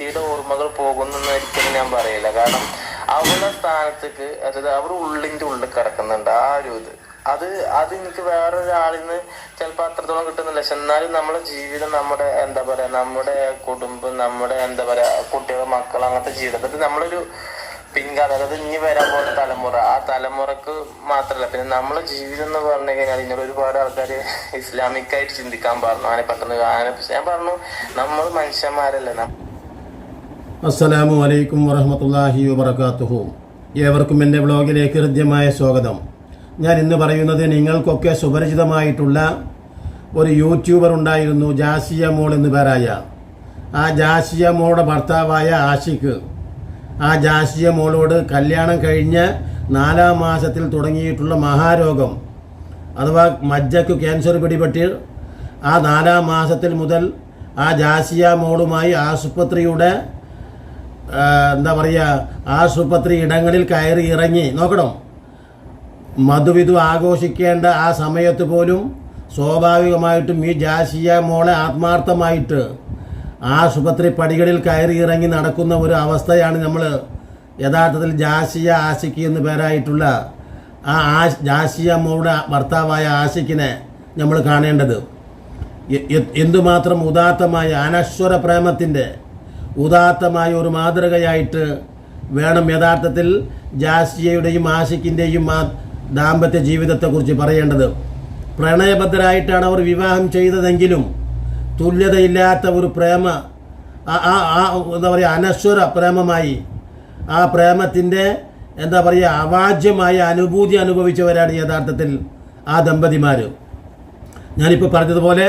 ജിൻസിയുടെ ഓർമ്മകൾ പോകുന്നെന്ന് ഒരിക്കലും ഞാൻ പറയില്ല. കാരണം അവളുടെ സ്ഥാനത്തേക്ക് അതായത് അവർ ഉള്ളിന്റെ ഉള്ളിൽ കിടക്കുന്നുണ്ട് ആ ഒരു ഇത്. അത് അത് എനിക്ക് വേറൊരാളിൽ നിന്ന് ചിലപ്പോൾ അത്രത്തോളം കിട്ടുന്നില്ല. പക്ഷെ എന്നാലും നമ്മുടെ ജീവിതം നമ്മുടെ എന്താ പറയാ നമ്മുടെ കുടുംബം നമ്മുടെ എന്താ പറയാ കുട്ടികൾ മക്കൾ അങ്ങനത്തെ ജീവിതം. അത് നമ്മളൊരു പിൻകാലം അതായത് ഇനി വരാൻ പോകുന്ന തലമുറ. ആ തലമുറയ്ക്ക് മാത്രല്ല. പിന്നെ നമ്മളെ ജീവിതം എന്ന് പറഞ്ഞു കഴിഞ്ഞാൽ ഇങ്ങനെ ഒരുപാട് ആൾക്കാർ ഇസ്ലാമിക്കായിട്ട് ചിന്തിക്കാൻ പറഞ്ഞു. അങ്ങനെ പെട്ടെന്ന് അങ്ങനെ ഞാൻ പറഞ്ഞു നമ്മൾ മനുഷ്യന്മാരല്ലേ. അസ്സലാമു അലൈക്കും വറഹമത്തല്ലാഹി വബർക്കാത്തുഹു ഏവർക്കും എന്റെ വ്ളോഗിലേക്ക് ഹൃദ്യമായ സ്വാഗതം. ഞാൻ ഇന്ന് പറയുന്നത് നിങ്ങൾക്കൊക്കെ സുപരിചിതമായിട്ടുള്ള ഒരു യൂട്യൂബർ ഉണ്ടായിരുന്നു ജാസിയ മോൾ എന്ന് പേരായ. ആ ജാസിയ മോളുടെ ഭർത്താവായ ആഷിഖ്. ആ ജാസിയ മോളോട് കല്യാണം കഴിഞ്ഞ നാലാം മാസത്തിൽ തുടങ്ങിയിട്ടുള്ള മഹാരോഗം അഥവാ മജ്ജക്ക് ക്യാൻസർ പിടിപെട്ട് ആ നാലാം മാസത്തിൽ മുതൽ ആ ജാസിയ മോളുമായി ആശുപത്രിയുടെ എന്താ പറയുക ആശുപത്രി ഇടങ്ങളിൽ കയറി ഇറങ്ങി നോക്കണം? മധുവിധു ആഘോഷിക്കേണ്ട ആ സമയത്ത് പോലും സ്വാഭാവികമായിട്ടും ഈ ജാസിയ മോളെ ആത്മാർത്ഥമായിട്ട് ആശുപത്രി പടികളിൽ കയറി ഇറങ്ങി നടക്കുന്ന ഒരു അവസ്ഥയാണ് നമ്മൾ യഥാർത്ഥത്തിൽ ജാസിയ ആശിക്ക് എന്ന് പേരായിട്ടുള്ള ആ ആ ജാസിയ മോളുടെ ഭർത്താവായ ആശിക്കിനെ നമ്മൾ കാണേണ്ടത്. എന്തുമാത്രം ഉദാത്തമായ അനശ്വര പ്രേമത്തിന്റെ ഉദാത്തമായ ഒരു മാതൃകയായിട്ട് വേണം യഥാർത്ഥത്തിൽ ജാസിയയുടെയും ആശിക്കിന്റെയും ആ ദാമ്പത്യ ജീവിതത്തെക്കുറിച്ച് പറയേണ്ടത്. പ്രണയബദ്ധരായിട്ടാണ് അവർ വിവാഹം ചെയ്തതെങ്കിലും തുല്യതയില്ലാത്ത ഒരു പ്രേമ ആ- ആ എന്താ പറയുക അനശ്വര പ്രേമമായി ആ പ്രേമത്തിന്റെ എന്താ പറയുക അവാജ്യമായ അനുഭൂതി അനുഭവിച്ചവരാണ് യഥാർത്ഥത്തിൽ ആ ദമ്പതിമാർ ഞാനിപ്പോൾ പറഞ്ഞതുപോലെ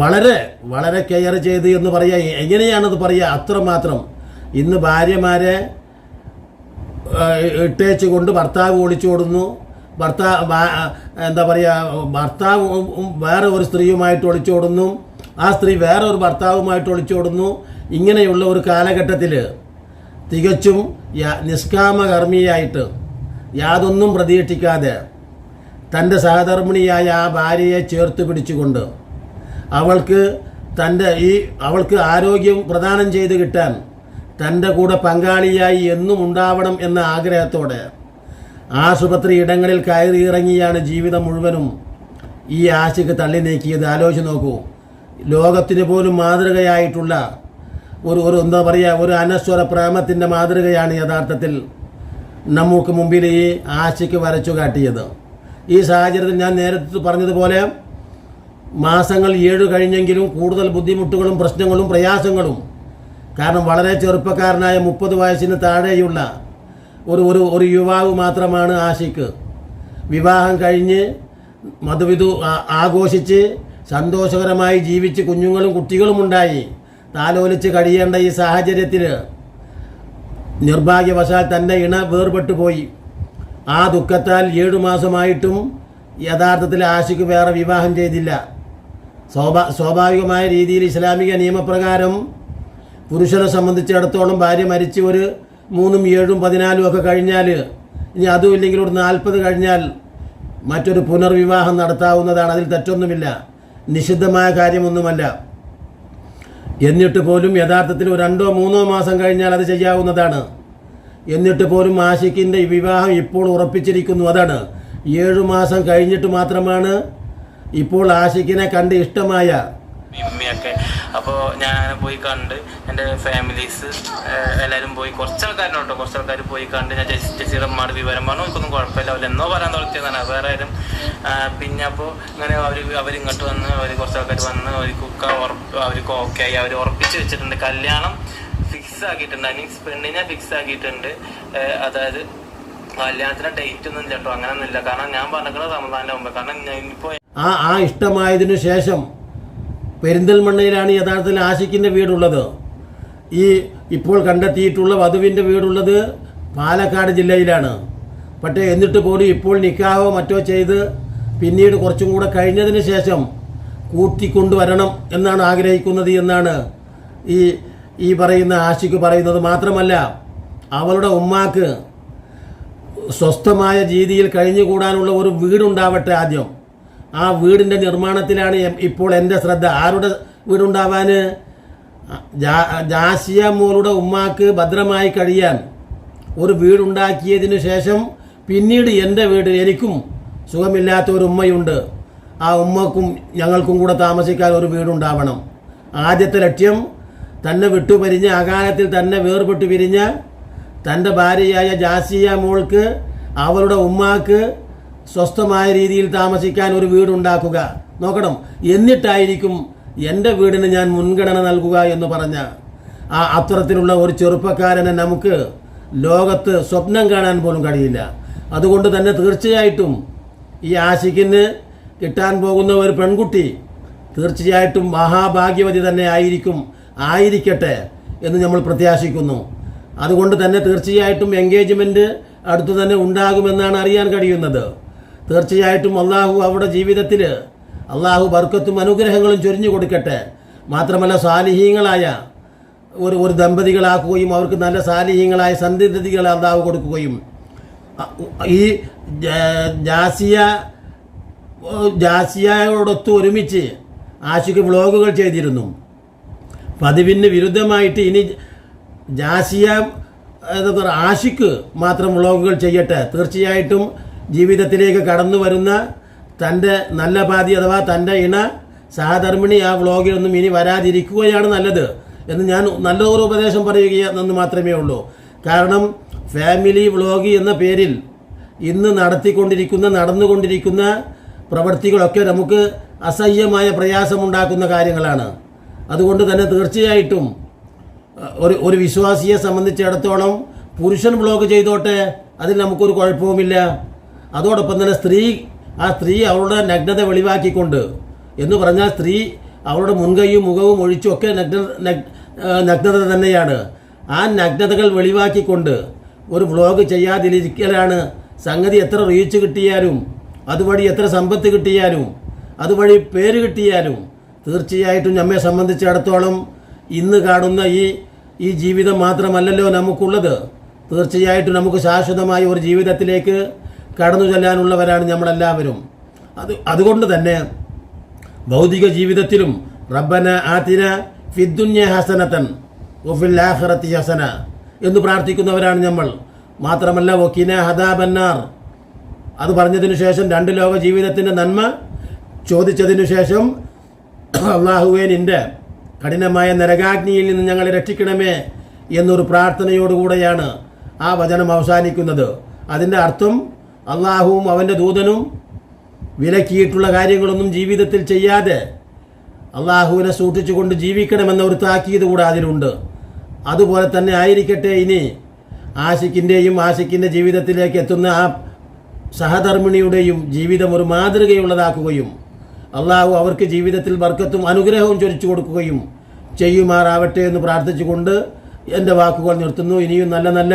വളരെ വളരെ കെയർ ചെയ്ത് എന്ന് പറയുക എങ്ങനെയാണത് പറയുക അത്രമാത്രം. ഇന്ന് ഭാര്യമാരെ ഇട്ടേച്ച് കൊണ്ട് ഭർത്താവ് ഒളിച്ചോടുന്നു. ഭർത്താവ് എന്താ പറയുക ഭർത്താവ് വേറെ ഒരു സ്ത്രീയുമായിട്ട് ഒളിച്ചോടുന്നു. ആ സ്ത്രീ വേറെ ഒരു ഭർത്താവുമായിട്ട് ഒളിച്ചോടുന്നു. ഇങ്ങനെയുള്ള ഒരു കാലഘട്ടത്തിൽ തികച്ചും നിഷ്കാമകർമ്മിയായിട്ട് യാതൊന്നും പ്രതീക്ഷിക്കാതെ തന്റെ സഹധർമ്മിണിയായ ആ ഭാര്യയെ ചേർത്ത് പിടിച്ചുകൊണ്ട് അവൾക്ക് തന്റെ ഈ അവൾക്ക് ആരോഗ്യം പ്രദാനം ചെയ്ത് കിട്ടാൻ തന്റെ കൂടെ പങ്കാളിയായി എന്നും ഉണ്ടാവണം എന്ന ആഗ്രഹത്തോടെ ആശുപത്രി ഇടങ്ങളിൽ കയറി ഇറങ്ങിയാണ് ജീവിതം മുഴുവനും ഈ ആശയ്ക്ക് തള്ളി നീക്കിയത്. ആലോചിച്ച് നോക്കൂ. ലോകത്തിന് പോലും മാതൃകയായിട്ടുള്ള ഒരു ഒരു എന്താ പറയുക ഒരു അനശ്വര പ്രേമത്തിന്റെ മാതൃകയാണ് യഥാർത്ഥത്തിൽ നമുക്ക് മുമ്പിൽ ഈ ആശയ്ക്ക് വരച്ചു കാട്ടിയത്. ഈ സാഹചര്യത്തിൽ ഞാൻ നേരത്തെ പറഞ്ഞതുപോലെ മാസങ്ങൾ ഏഴ് കഴിഞ്ഞെങ്കിലും കൂടുതൽ ബുദ്ധിമുട്ടുകളും പ്രശ്നങ്ങളും പ്രയാസങ്ങളും. കാരണം വളരെ ചെറുപ്പക്കാരനായ മുപ്പത് വയസ്സിന് താഴെയുള്ള ഒരു ഒരു ഒരു യുവാവ് മാത്രമാണ് ആഷിക്ക് വിവാഹം കഴിഞ്ഞ് മധുവിധു ആഘോഷിച്ച് സന്തോഷകരമായി ജീവിച്ച് കുഞ്ഞുങ്ങളും കുട്ടികളും ഉണ്ടായി. താലോലിച്ച് കഴിയേണ്ട ഈ സാഹചര്യത്തിൽ നിർഭാഗ്യവശാൽ തന്റെ ഇണ വേർപെട്ടു പോയി. ആ ദുഃഖത്താൽ ഏഴു മാസമായിട്ടും യഥാർത്ഥത്തിൽ ആശിക്ക് വേറെ വിവാഹം ചെയ്തില്ല. സ്വാഭാ സ്വാഭാവികമായ രീതിയിൽ ഇസ്ലാമിക നിയമപ്രകാരം പുരുഷനെ സംബന്ധിച്ചിടത്തോളം ഭാര്യ മരിച്ച് ഒരു മൂന്നും ഏഴും പതിനാലും ഒക്കെ കഴിഞ്ഞാൽ ഇനി അതും ഇല്ലെങ്കിൽ ഒരു നാൽപ്പത് കഴിഞ്ഞാൽ മറ്റൊരു പുനർവിവാഹം നടത്താവുന്നതാണ്. അതിൽ തെറ്റൊന്നുമില്ല. നിഷിദ്ധമായ കാര്യമൊന്നുമല്ല. എന്നിട്ട് പോലും യഥാർത്ഥത്തിൽ രണ്ടോ മൂന്നോ മാസം കഴിഞ്ഞാൽ അത് ചെയ്യാവുന്നതാണ്. എന്നിട്ട് പോലും ആഷിഖിന്റെ വിവാഹം ഇപ്പോൾ ഉറപ്പിച്ചിരിക്കുന്നു. അതാണ്. ഏഴു മാസം കഴിഞ്ഞിട്ട് മാത്രമാണ് ഇപ്പോൾ ആഷിക്കിനെ കണ്ട് ഇഷ്ടമായ ഇമ്മയൊക്കെ അപ്പോൾ ഞാൻ പോയി കണ്ട് എന്റെ ഫാമിലീസ് എല്ലാവരും പോയി. കുറച്ച് ആൾക്കാരുണ്ടോ കുറച്ച് ആൾക്കാർ പോയി കണ്ട് ഞാൻ ജെസ് ജെസ്സിയുടെ അമ്മയുടെ വിവരം പറഞ്ഞു. എനിക്കൊന്നും കുഴപ്പമില്ല. അവർ എന്നോ പറയാൻ തുടങ്ങിയതാണ്. വേറെ ആരും പിന്നെ അപ്പോൾ ഇങ്ങനെ അവർ അവരിങ്ങോട്ട് വന്ന് അവർ കുറച്ച് ആൾക്കാർ വന്ന് അവർക്ക് ഉറപ്പ് അവർക്ക് ഓക്കെ ആയി. അവർ ഉറപ്പിച്ച് വെച്ചിട്ടുണ്ട്. കല്യാണം ഫിക്സ് ആക്കിയിട്ടുണ്ട്. മീൻസ് പെണ്ണിനെ ഫിക്സ് ആക്കിയിട്ടുണ്ട്. അതായത് കല്യാണത്തിന് ഡേറ്റ് ഒന്നും ഇല്ല കേട്ടോ. അങ്ങനെയൊന്നും ഇല്ല. കാരണം ഞാൻ പറഞ്ഞിട്ടുള്ള സമാധാനം മുമ്പ്. കാരണം ഇനിയിപ്പോൾ ആ ആ ഇഷ്ടമായതിനു ശേഷം പെരിന്തൽമണ്ണയിലാണ് യഥാർത്ഥത്തിൽ ആശിക്കിന്റെ വീടുള്ളത്. ഈ ഇപ്പോൾ കണ്ടെത്തിയിട്ടുള്ള വധുവിന്റെ വീടുള്ളത് പാലക്കാട് ജില്ലയിലാണ്. പക്ഷേ എന്നിട്ട് പോലും ഇപ്പോൾ നിക്കാവോ മറ്റോ ചെയ്ത് പിന്നീട് കുറച്ചും കൂടെ കഴിഞ്ഞതിന് ശേഷം കൂട്ടിക്കൊണ്ടുവരണം എന്നാണ് ആഗ്രഹിക്കുന്നത് എന്നാണ് ഈ ഈ പറയുന്ന ആഷിക്ക് പറയുന്നത്. മാത്രമല്ല അവളുടെ ഉമ്മാക്ക് സ്വസ്ഥമായ രീതിയിൽ കഴിഞ്ഞുകൂടാനുള്ള ഒരു വീടുണ്ടാവട്ടെ ആദ്യം. ആ വീടിന്റെ നിർമ്മാണത്തിലാണ് ഇപ്പോൾ എന്റെ ശ്രദ്ധ. ആരുടെ വീടുണ്ടാവാൻ ജാസിയ മോളുടെ ഉമ്മാക്ക് ഭദ്രമായി കഴിയാൻ ഒരു വീടുണ്ടാക്കിയതിനു ശേഷം പിന്നീട് എന്റെ വീട് എനിക്കും സുഖമില്ലാത്ത ഒരു ഉമ്മയുണ്ട്. ആ ഉമ്മക്കും ഞങ്ങൾക്കും കൂടെ താമസിക്കാൻ ഒരു വീടുണ്ടാവണം. ആദ്യത്തെ ലക്ഷ്യം തന്നെ വിട്ടുപരിഞ്ഞ് അകാലത്തിൽ തന്നെ വേർപെട്ടു പിരിഞ്ഞ തന്റെ ഭാര്യയായ ജാസിയ മോൾക്ക് അവളുടെ ഉമ്മാക്ക് സ്വസ്ഥമായ രീതിയിൽ താമസിക്കാൻ ഒരു വീടുണ്ടാക്കുക. നോക്കണം എന്നിട്ടായിരിക്കും എന്റെ വീടിന് ഞാൻ മുൻഗണന നൽകുക എന്ന് പറഞ്ഞ. ആ അത്തരത്തിലുള്ള ഒരു ചെറുപ്പക്കാരനെ നമുക്ക് ലോകത്ത് സ്വപ്നം കാണാൻ പോലും കഴിയില്ല. അതുകൊണ്ട് തന്നെ തീർച്ചയായിട്ടും ഈ ആശിക്കിന് കിട്ടാൻ പോകുന്ന ഒരു പെൺകുട്ടി തീർച്ചയായിട്ടും മഹാഭാഗ്യവതി തന്നെ ആയിരിക്കും ആയിരിക്കട്ടെ എന്ന് നമ്മൾ പ്രത്യാശിക്കുന്നു. അതുകൊണ്ട് തന്നെ തീർച്ചയായിട്ടും എൻഗേജ്മെന്റ് അടുത്തു തന്നെ ഉണ്ടാകുമെന്നാണ് അറിയാൻ കഴിയുന്നത്. തീർച്ചയായിട്ടും അള്ളാഹു അവരുടെ ജീവിതത്തിൽ അള്ളാഹു ബർക്കത്തും അനുഗ്രഹങ്ങളും ചൊരിഞ്ഞു കൊടുക്കട്ടെ. മാത്രമല്ല സാലിഹീങ്ങളായ ഒരു ഒരു ദമ്പതികളാക്കുകയും അവർക്ക് നല്ല സാലിഹ്യങ്ങളായ സന്ധിതികൾ അള്ളാഹു കൊടുക്കുകയും ഈ ജാസിയ ജാസിയയോടൊത്ത് ഒരുമിച്ച് ആശുക്ക് വ്ളോഗുകൾ ചെയ്തിരുന്നു. പതിവിന് വിരുദ്ധമായിട്ട് ഇനി ജാസിയ ആഷിക്ക് മാത്രം വ്ളോഗുകൾ ചെയ്യട്ടെ. തീർച്ചയായിട്ടും ജീവിതത്തിലേക്ക് കടന്നു വരുന്ന തന്റെ നല്ല പാതി അഥവാ തന്റെ ഇണ സഹധർമ്മിണി ആ വ്ളോഗിലൊന്നും ഇനി വരാതിരിക്കുകയാണ് നല്ലത് എന്ന് ഞാൻ നല്ലൊരു ഉപദേശം പറയുകയെന്ന് മാത്രമേ ഉള്ളൂ. കാരണം ഫാമിലി വ്ളോഗ് എന്ന പേരിൽ ഇന്ന് നടത്തിക്കൊണ്ടിരിക്കുന്ന നടന്നുകൊണ്ടിരിക്കുന്ന പ്രവൃത്തികളൊക്കെ നമുക്ക് അസഹ്യമായ പ്രയാസമുണ്ടാക്കുന്ന കാര്യങ്ങളാണ്. അതുകൊണ്ട് തന്നെ തീർച്ചയായിട്ടും ഒരു ഒരു വിശ്വാസിയെ സംബന്ധിച്ചിടത്തോളം പുരുഷൻ ബ്ലോഗ് ചെയ്തോട്ടെ അതിൽ നമുക്കൊരു കുഴപ്പവുമില്ല. അതോടൊപ്പം തന്നെ സ്ത്രീ ആ സ്ത്രീ അവളുടെ നഗ്നത വെളിവാക്കിക്കൊണ്ട് എന്ന് പറഞ്ഞാൽ സ്ത്രീ അവളുടെ മുൻകൈയും മുഖവും ഒഴിച്ചുമൊക്കെ നഗ്ന നഗ്നത തന്നെയാണ്. ആ നഗ്നതകൾ വെളിവാക്കിക്കൊണ്ട് ഒരു വ്ളോഗ് ചെയ്യാതിരിക്കലാണ്. സംഗതി എത്ര റീച്ച് കിട്ടിയാലും അതുവഴി എത്ര സമ്പത്ത് കിട്ടിയാലും അതുവഴി പേര് കിട്ടിയാലും തീർച്ചയായിട്ടും നമ്മെ സംബന്ധിച്ചിടത്തോളം ഇന്ന് കാണുന്ന ഈ ഈ ജീവിതം മാത്രമല്ലല്ലോ നമുക്കുള്ളത്. തീർച്ചയായിട്ടും നമുക്ക് ശാശ്വതമായ ഒരു ജീവിതത്തിലേക്ക് കടന്നു ചെല്ലാനുള്ളവരാണ് നമ്മളെല്ലാവരും. അത് അതുകൊണ്ട് തന്നെ ഭൗതിക ജീവിതത്തിലും റബ്ബന ആതിന ഫിദ്ദുന്യ ഹസനത്തൻ ഒഫിൽ ആഖിറത്തി ഹസന എന്ന് പ്രാർത്ഥിക്കുന്നവരാണ് നമ്മൾ. മാത്രമല്ല വക്കീന ഹദാബന്നാർ അത് പറഞ്ഞതിനു ശേഷം രണ്ട് ലോക ജീവിതത്തിന്റെ നന്മ ചോദിച്ചതിനു ശേഷം അള്ളാഹുവേ നിന്റെ കഠിനമായ നരകാഗ്നിയിൽ നിന്ന് ഞങ്ങളെ രക്ഷിക്കണമേ എന്നൊരു പ്രാർത്ഥനയോടുകൂടെയാണ് ആ വചനം അവസാനിക്കുന്നത്. അതിന്റെ അർത്ഥം അള്ളാഹുവും അവന്റെ ദൂതനും വിലക്കിയിട്ടുള്ള കാര്യങ്ങളൊന്നും ജീവിതത്തിൽ ചെയ്യാതെ അള്ളാഹുവിനെ സൂക്ഷിച്ചുകൊണ്ട് ജീവിക്കണമെന്ന ഒരു താക്കീത് കൂടെ അതിലുണ്ട്. അതുപോലെ തന്നെ ആയിരിക്കട്ടെ ഇനി ആശിക്കിന്റെയും ആശിക്കിന്റെ ജീവിതത്തിലേക്ക് എത്തുന്ന ആ സഹധർമ്മിണിയുടെയും ജീവിതം ഒരു മാതൃകയുള്ളതാക്കുകയും അള്ളാഹു അവർക്ക് ജീവിതത്തിൽ വർക്കത്തും അനുഗ്രഹവും ചൊരിച്ചു കൊടുക്കുകയും ചെയ്യുമാറാവട്ടെ എന്ന് പ്രാർത്ഥിച്ചുകൊണ്ട് എന്റെ വാക്കുകൾ നിർത്തുന്നു. ഇനിയും നല്ല നല്ല